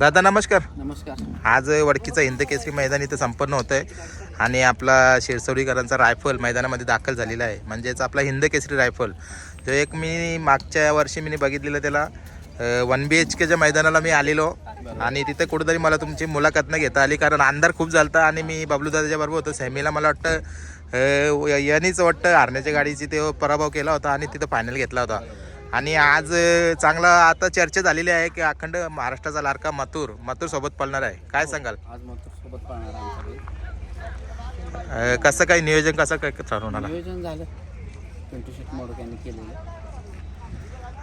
दादा नमस्कार. नमस्कार. आज वडकीचा हिंद केसरी मैदान इथं संपन्न होत आहे आणि आपला शिरसवडीकरांचा रायफल मैदानामध्ये दाखल झालेला आहे. म्हणजेच आपला हिंद केसरी रायफल. तो एक मी मागच्या वर्षी मी बघितलेलं त्याला वन बी एच केच्या मैदानाला मी आलेलो. आणि तिथे कुठेतरी मला तुमची मुलाखत न घेता आली. कारण अंधार खूप झालता आणि मी बबलू दादाच्या बरोबर होतो. सेमीला मला वाटतं यांनीच वाटतं. हारण्याच्या गाडीची ते पराभव केला होता आणि तिथं फायनल घेतला होता. आणि आज चांगला आता चर्चा झालेली आहे की अखंड महाराष्ट्राचा लाडका मथुर मथुर सोबत पळणार आहे. काय सांगाल? आज मग सोबत आमच्याकडे. अं, कसं काय नियोजन कसं काय ठरवणार नियोजन झालं. पिंटू शेट मोडक यांनी केलेलं.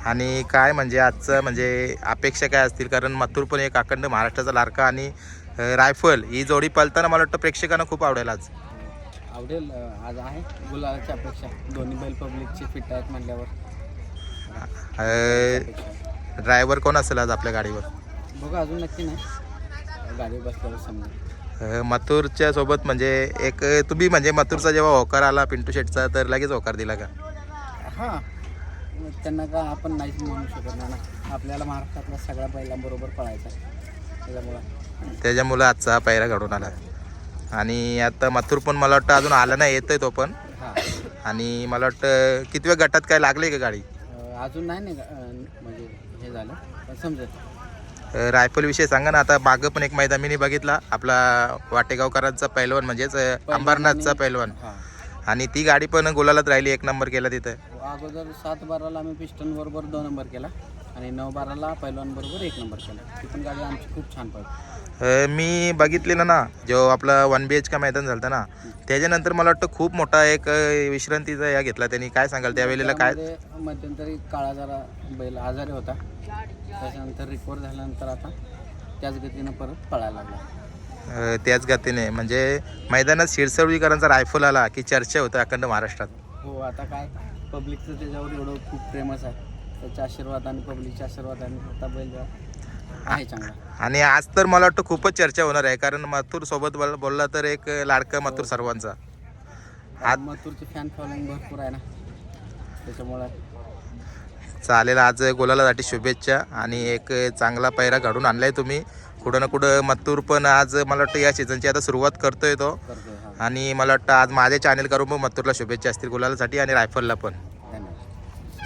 आणि काय म्हणजे आजचं म्हणजे अपेक्षा काय असतील? कारण मथुर पण एक अखंड महाराष्ट्राचा लाडका आणि अं, रायफल ही जोडी पळताना मला वाटतं प्रेक्षकांना खूप आवडेल आज. आवडेल अं, आज आहे. गुलालाची अपेक्षा. दोन्ही बैल पब्लिकचे फिट आहेत म्हणल्यावर. ड्रायव्हर कोण असेल आज आपल्या गाडीवर? बघू अजून नक्की नाही. गाडी बसल्यावर समजा मथुरच्या सोबत म्हणजे एक तुम्ही म्हणजे मथुरचा जेव्हा होकार आला पिंटू शेटचा तर लगेच होकार दिला का? हां. त्यांना का आपण नाहीच म्हणू शकत नाही ना. आपल्याला महाराष्ट्रातल्या सगळ्या बैलांबरोबर पळायचं त्याच्यामुळं. त्याच्यामुळं आजचा पहिरा घडून आला. आणि आता मथुर पण मला वाटतं अजून आला नाही येतोय तो पण. आणि मला वाटतं कितव्या गटात काय लागले का गाडी? अजून नाही म्हणजे हे झालं पण समजेल. अं, रायफल विषय सांगा ना आता मागं पण एक मैदान मी बघितला आपला वाटेगावकरांचा पैलवान म्हणजेच अंबरनाथचा पैलवान. हां. आणि ती गाडी पण गुलालात राहिली एक नंबर केला तिथं. अगोदर सात बाराला आम्ही पिस्टन बरोबर दोन नंबर केला. आणि नऊ बाराला पैलवान बरोबर एक नंबर केला ती पण गाडी आमची खूप छान अं, मी बघितलेलं ना जो आपला वन बी एच का मैदान झालं ना त्याच्यानंतर मला वाटतं खूप मोठा एक अं, विश्रांतीचा या घेतला त्यांनी. काय सांगाल त्यावेळेला काय? त्यामध्ये मध्यंतरी काळा जरा बैल आजारी होता. त्याच्यानंतर रिकवर झाल्यानंतर आता त्याच गतीनं परत पळायला लागला. अं, त्याच गतीने. म्हणजे मैदानात शिरसवडीकरांचा रायफल आला की चर्चा होतं अखंड महाराष्ट्रात. हो आता काय? पब्लिकचं त्याच्यावर एवढं खूप प्रेमच आहे. त्याच्या आशीर्वादाने पब्लिकच्या आशीर्वादाने आता बैल आहे चांगला. आणि आज तर मला वाटतं खूपच चर्चा होणार आहे कारण मथुर सोबत बोल- बोलला तर एक लाडका मथुर सर्वांचा. आज मथुरची फॅन फॉलोइंग भरपूर आहे ना. त्याच्यामुळं चालेल आज गोलालासाठी शुभेच्छा आणि एक चांगला पैरा घडून आणलाय तुम्ही. कुठं ना कुठं मथुर पण आज मला वाटतं या सीझनची आता सुरुवात करतोय तो. करतोय हा. आणि मला वाटतं आज माझ्या चॅनल करून पण मथुरला शुभेच्छा असतील गुलालासाठी आणि रायफलला पण.